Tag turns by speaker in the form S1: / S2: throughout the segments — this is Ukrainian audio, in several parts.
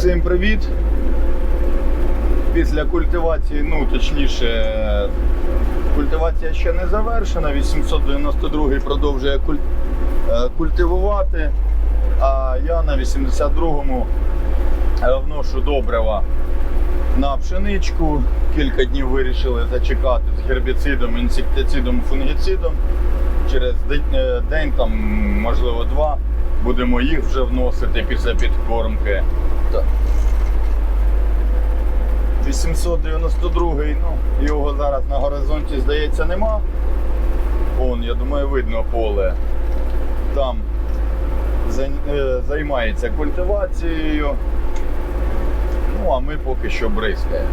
S1: Всім привіт! Pісля культивації, ну точніше, культивація ще не завершена. 892 продовжує куль... е, культивувати, а я на 82-му е, вношу добрива на пшеничку. Кілька днів вирішили зачекати з гербіцидом, інсектицидом, фунгіцидом. Через день, е, там, можливо, два, будемо їх вже вносити після підкормки. Так. 892 ну, його зараз на горизонті, здається, нема. Вон, я думаю, видно поле. Там е, займається культивацією. Ну, а ми поки що бризкаємо.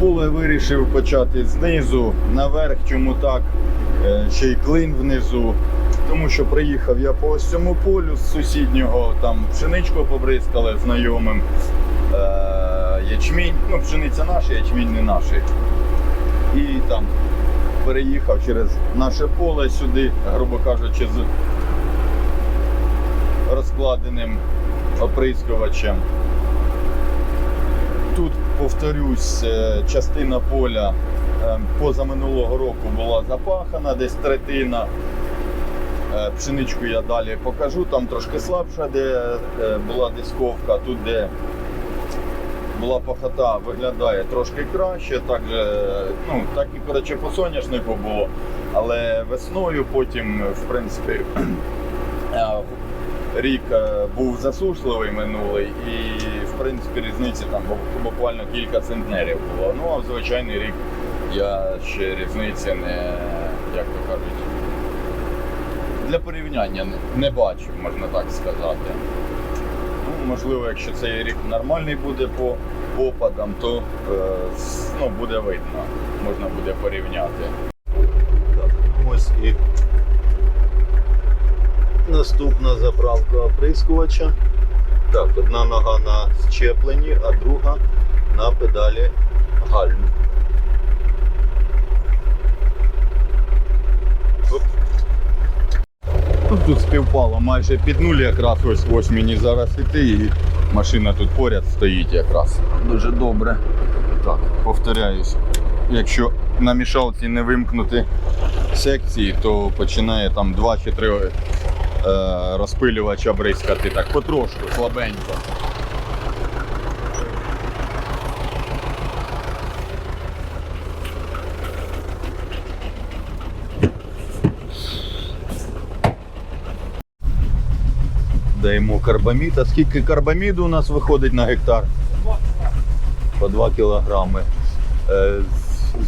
S1: Поле вирішив почати знизу наверх, чому так? Е, Ще й клин внизу. Тому що приїхав я по ось цьому полю з сусіднього, там пшеничку побризкали знайомим. Ячмінь, ну пшениця наша, ячмінь не наш. І там переїхав через наше поле сюди, грубо кажучи, з розкладеним оприскувачем. Тут, повторюсь, е, частина поля е, позаминулого року була запахана, десь третина. Е, Пшеничку я далі покажу, там трошки слабша, де була дисковка, тут де була пахота, виглядає трошки краще. Так, ну, так і коротше, по соняшнику було. Але весною потім, в принципі, е, рік е, був засушливий минулий, і в принципі різниці там буквально кілька центнерів було. Ну а в звичайний рік я ще різниці не, як то кажуть, для порівняння не, бачу, можна так сказати. Можливо, якщо цей рік нормальний буде по опадам, то е, ну, буде видно, можна буде порівняти. Ось і наступна заправка оприскувача. Так, одна нога на щепленні, а друга на педалі гальм. Ну, Тут співпало майже під нуль якраз ось ось мені зараз іти і машина тут поряд стоїть якраз. Дуже добре. Так, повторяюсь. Якщо на мішалці не вимкнути секції, то починає там 2 чи 3 е, розпилювача бризкати так потрошку, слабенько. Даємо карбамід. А скільки карбаміду у нас виходить на гектар? По 2 кілограми. Е,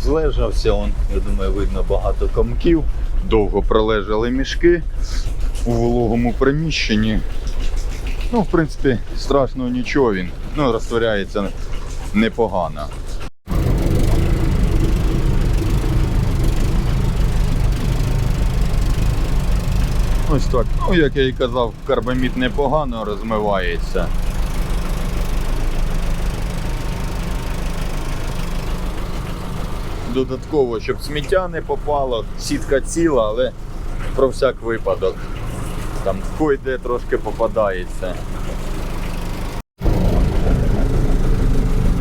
S1: Злежався он, я думаю, видно багато комків. Довго пролежали мішки у вологому приміщенні. Ну, в принципі, страшного нічого він. Ну, розтворяється непогано. Ось так. Ну, як я і казав, карбамід непогано розмивається. Додатково, щоб сміття не попало, сітка ціла, але про всяк випадок. Там койде трошки попадається.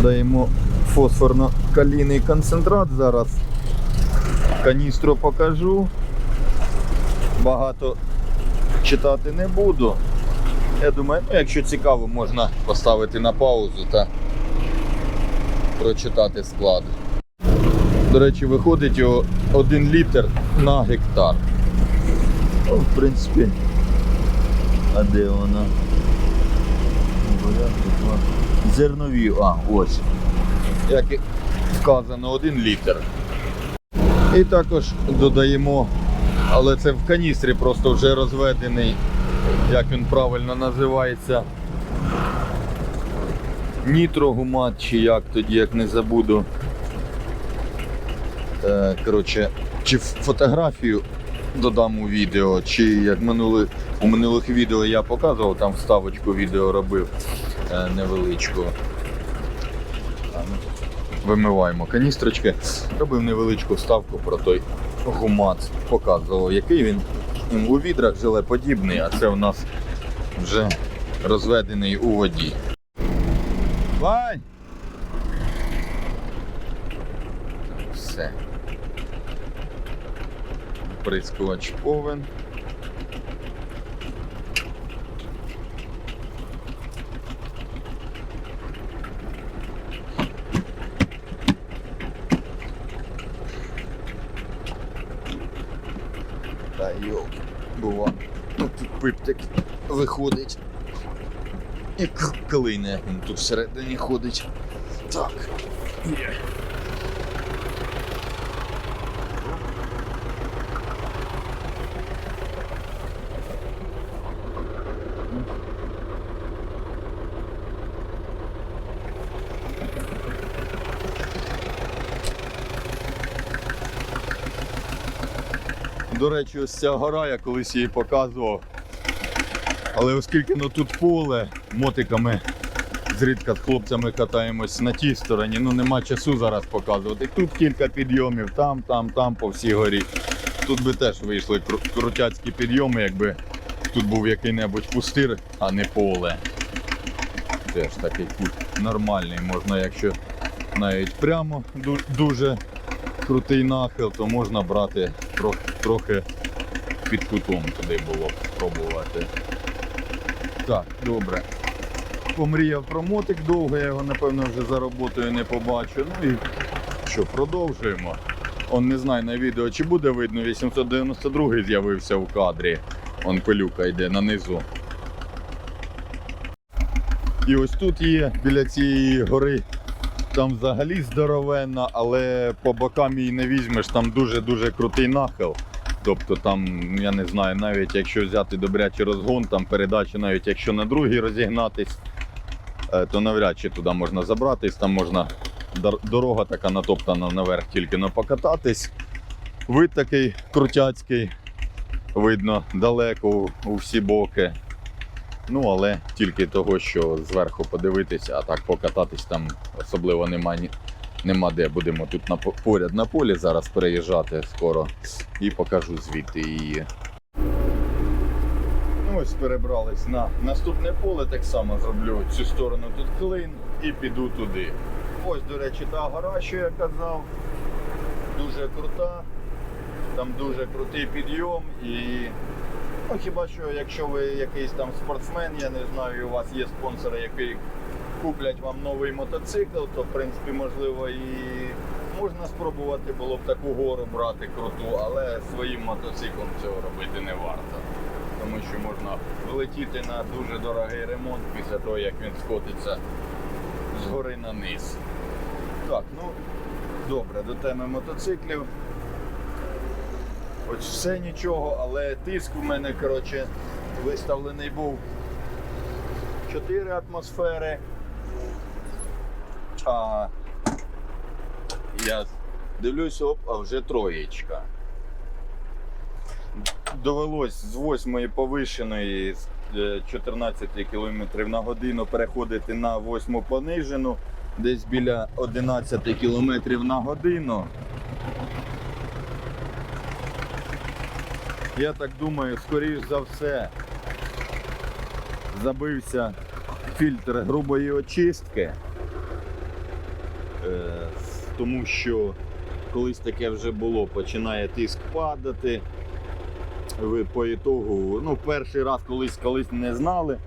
S1: Даємо фосфорно-калійний концентрат зараз. Каністру покажу. Багато читати не буду. Я думаю, ну, якщо цікаво, можна поставити на паузу та прочитати склад. До речі, виходить 1 літр на гектар. Ну, в принципі, а де вона? Зернові, а, ось. Як і вказано, 1 літр. І також додаємо, але це в каністрі просто вже розведений, як він правильно називається. Нітрогумат, чи як тоді, як не забуду. Е, коротше, чи фотографію додам у відео, чи як минули, у минулих відео я показував, там вставочку відео робив е, невеличку. Вимиваємо каністрочки. Робив невеличку вставку про той гумат. Показував, який він. У відрах жилеподібний, а це у нас вже розведений у воді. Вань! Все. Прискувач повен. Та йо, бува. Ну, тут пиптик виходить. І клине, він тут всередині ходить. Так. До речі, ось ця гора, я колись її показував. Але оскільки ну, тут поле, мотиками зрідка з хлопцями катаємось на тій стороні, ну нема часу зараз показувати. Тут кілька підйомів, там, там, там, по всій горі. Тут би теж вийшли крутяцькі підйоми, якби тут був який-небудь пустир, а не поле. Теж такий кут нормальний, можна, якщо навіть прямо дуже крутий нахил, то можна брати трохи, під кутом туди було б спробувати. Так, добре. Помріяв про мотик довго, я його напевно вже за роботою не побачу. Ну і що, продовжуємо. Он не знаю на відео, чи буде видно, 892 з'явився в кадрі. Он пилюка йде на низу. І ось тут є біля цієї гори. Там взагалі здоровенна, але по бокам її не візьмеш, там дуже-дуже крутий нахил. Тобто там, я не знаю, навіть якщо взяти добрячий розгон, там передача, навіть якщо на другій розігнатись, е, то навряд чи туди можна забратись, там можна дорога така натоптана наверх тільки на покататись. Вид такий крутяцький, видно далеко у- всі боки. Ну, але тільки того, що зверху подивитися, а так покататись там особливо нема, ні- нема де. Будемо тут на, поряд на полі зараз переїжджати скоро і покажу звідти її. Ось перебрались на наступне поле, так само зроблю цю сторону тут клин і піду туди. Ось, до речі, та гора, що я казав, дуже крута, там дуже крутий підйом і Ну, хіба що, якщо ви якийсь там спортсмен, я не знаю, у вас є спонсори, які куплять вам новий мотоцикл, то в принципі можливо і можна спробувати було б таку гору брати круту, але своїм мотоциклом цього робити не варто. Тому що можна влетіти на дуже дорогий ремонт після того, як він скотиться з гори на низ. Так, ну добре, до теми мотоциклів. Ось все нічого, але тиск у мене коротше, виставлений був 4 атмосфери. А я дивлюсь, оп, а вже троєчка. Довелось з 8 повишеної з е, 14 км на годину переходити на 8 понижену, десь біля 11 км на годину. Я так думаю, скоріш за все забився фільтр грубої очистки, Е, тому що колись таке вже було, починає тиск падати. Ви по ітогу, ну, перший раз колись колись не знали,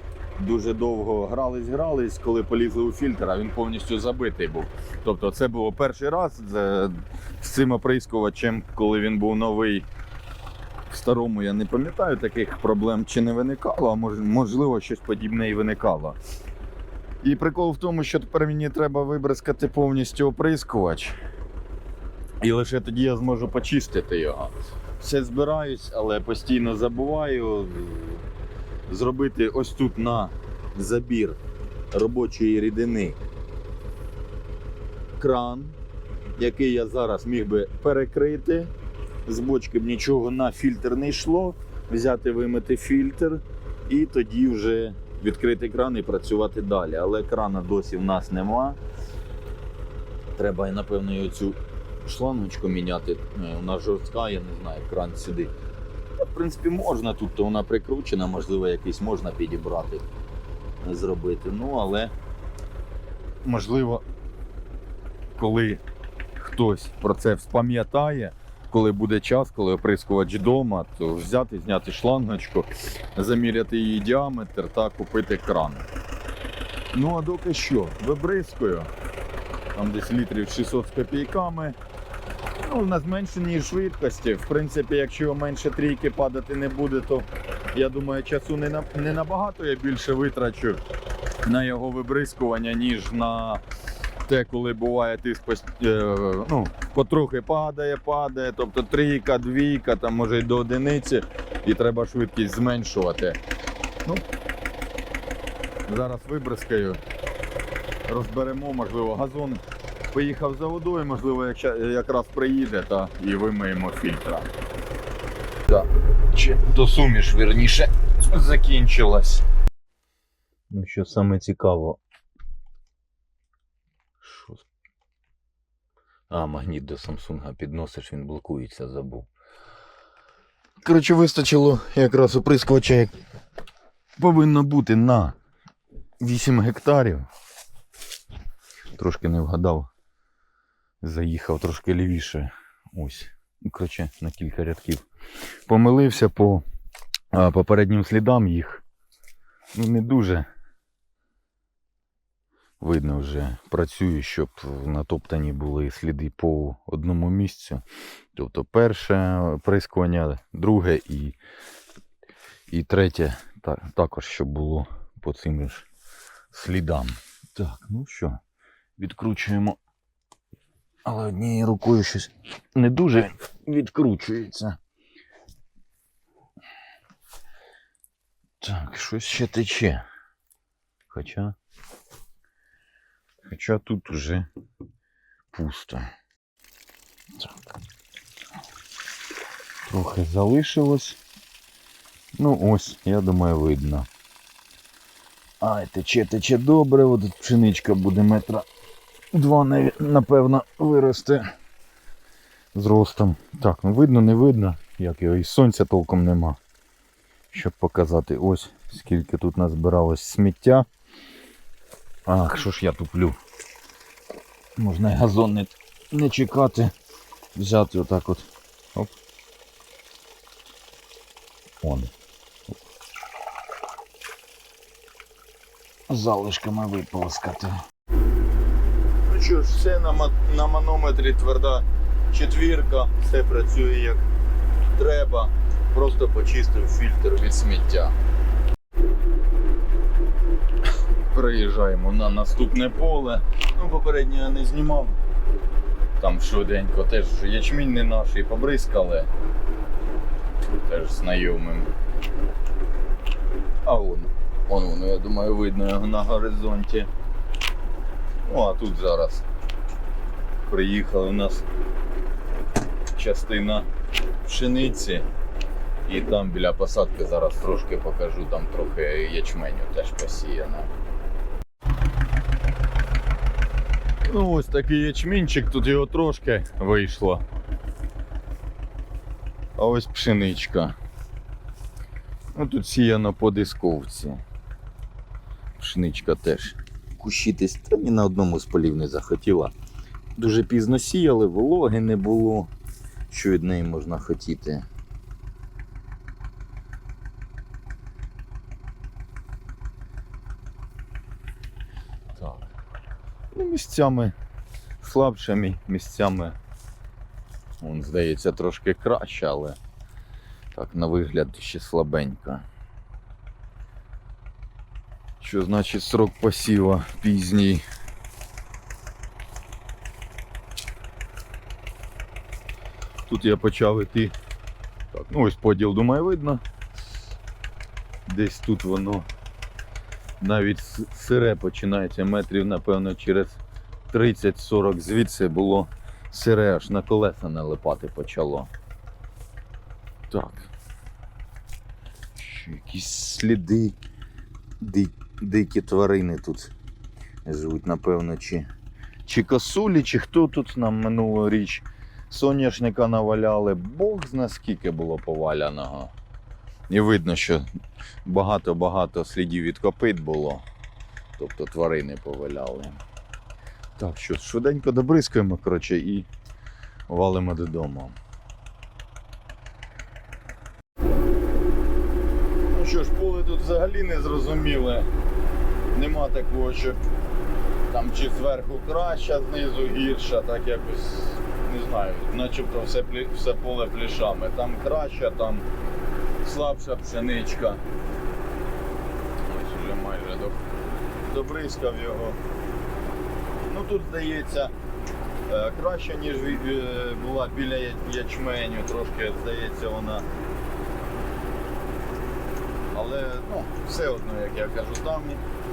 S1: дуже довго грались, грались, коли полізли у фільтр, а він повністю забитий був. Тобто це було перший раз з, з цим оприскувачем, коли він був новий. Старому я не пам'ятаю таких проблем чи не виникало, а мож- можливо щось подібне і виникало. І прикол в тому, що тепер мені треба вибризкати повністю оприскувач. І лише тоді я зможу почистити його. Все збираюсь, але постійно забуваю зробити ось тут на забір робочої рідини кран, який я зараз міг би перекрити. З бочки б нічого на фільтр не йшло. Взяти, вимити фільтр і тоді вже відкрити кран і працювати далі. Але крана досі в нас нема. Треба, напевно, і оцю шлангочку міняти. Е, Вона жорстка, я не знаю, кран сюди. В принципі, можна тут, то вона прикручена, можливо, якийсь можна підібрати. зробити. Ну, але можливо, коли хтось про це вспам'ятає, коли буде час, коли оприскувач вдома, то взяти, зняти шлангочку, заміряти її діаметр та купити кран. Ну а доки що, вибризкою, там десь літрів 600 з копійками. Ну, на зменшеній швидкості. В принципі, якщо менше трійки падати не буде, то я думаю, часу не, на, не набагато я більше витрачу на його вибризкування, ніж на те, коли буває тиск е, ну, потрохи падає, падає, тобто трійка, двійка, там може й до одиниці, і треба швидкість зменшувати. Ну, зараз вибризкаю, розберемо, можливо, газон. Поїхав за водою, можливо, якраз приїде та і вимиємо фільтра. Так, чи то суміш, вірніше, закінчилась. Ну, що саме цікаво. Що? з- А, магніт до Samsung підносиш, він блокується, забув. Коротше, вистачило якраз оприскувача, як повинно бути на 8 гектарів. Трошки не вгадав. Заїхав трошки лівіше. Ось. Ну, Коротше, на кілька рядків. Помилився по а, попереднім слідам їх. Ну, не дуже. Видно вже працюю, щоб натоптані були сліди по одному місцю. Тобто перше прискування, друге і, і третє та, також, щоб було по цим ж слідам. Так, ну що, відкручуємо. Але однією рукою щось не дуже відкручується. Так, щось ще тече. Хоча. Хоча тут уже пусто. Так. Трохи залишилось. Ну ось, я думаю, видно. Ай, тече, тече добре, от пшеничка буде метра два, напевно, виросте з ростом. Так, ну видно, не видно, як його і сонця толком нема. Щоб показати ось скільки тут назбиралось сміття. Ах, що ж я туплю. Можна газон не, не чекати. Взяти отак от. Оп. Он. Залишками виполоскати. Ну що ж, все на, на манометрі тверда четвірка, все працює як треба. Просто почистив фільтр від сміття. Приїжджаємо на наступне поле. Ну, попередньо я не знімав. Там швиденько теж ячмінь не наш і побризкали. Теж знайомим. А вон, вон воно, я думаю, видно його на горизонті. Ну, а тут зараз приїхали у нас частина пшениці. І там біля посадки зараз трошки покажу, там трохи ячменю теж посіяно. Ну ось такий ячмінчик, тут його трошки вийшло. А ось пшеничка. Ну тут сіяно по дисковці. Пшеничка теж. Кущитись та ні на одному з полів не захотіла. Дуже пізно сіяли, вологи не було. Що від неї можна хотіти. Місцями слабшими, місцями. Вон, здається, трошки краще, але так, на вигляд ще слабенько. Що значить срок посіва пізній? Тут я почав іти. Так, ну ось поділ, думаю, видно. Десь тут воно навіть сире починається метрів, напевно, через 30-40 звідси було сире, аж на колеса налипати почало. Так. Ще якісь сліди. Ди- дикі тварини тут живуть, напевно, чи, чи косулі, чи хто тут нам минулоріч соняшника наваляли. Бог зна скільки було поваляного. І видно, що багато-багато слідів від копит було. Тобто тварини повиляли. Так, що, швиденько добризкуємо, коротше, і валимо додому. Ну що ж, поле тут взагалі не зрозуміле. Нема такого, що там чи зверху краща, знизу гірша, так якось не знаю, начебто все, все поле плішами. Там краща, там слабша пшеничка. Ось уже майже добризкав його. Тут здається е, краще, ніж е, була біля ячменю, трошки здається вона. Але ну, все одно, як я кажу, там,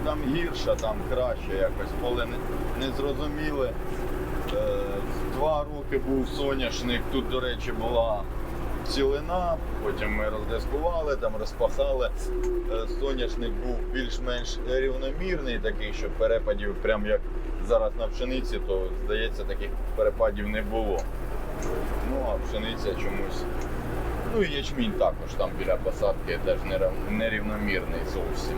S1: там гірше, там краще якось поле не, не зрозуміле. Е, два роки був соняшник, тут, до речі, була цілина, потім ми роздискували, там розпахали. Соняшник був більш-менш рівномірний, такий, що перепадів, прям як зараз на пшениці, то здається, таких перепадів не було. Ну а пшениця чомусь. Ну і ячмінь також там біля посадки теж нерівномірний зовсім.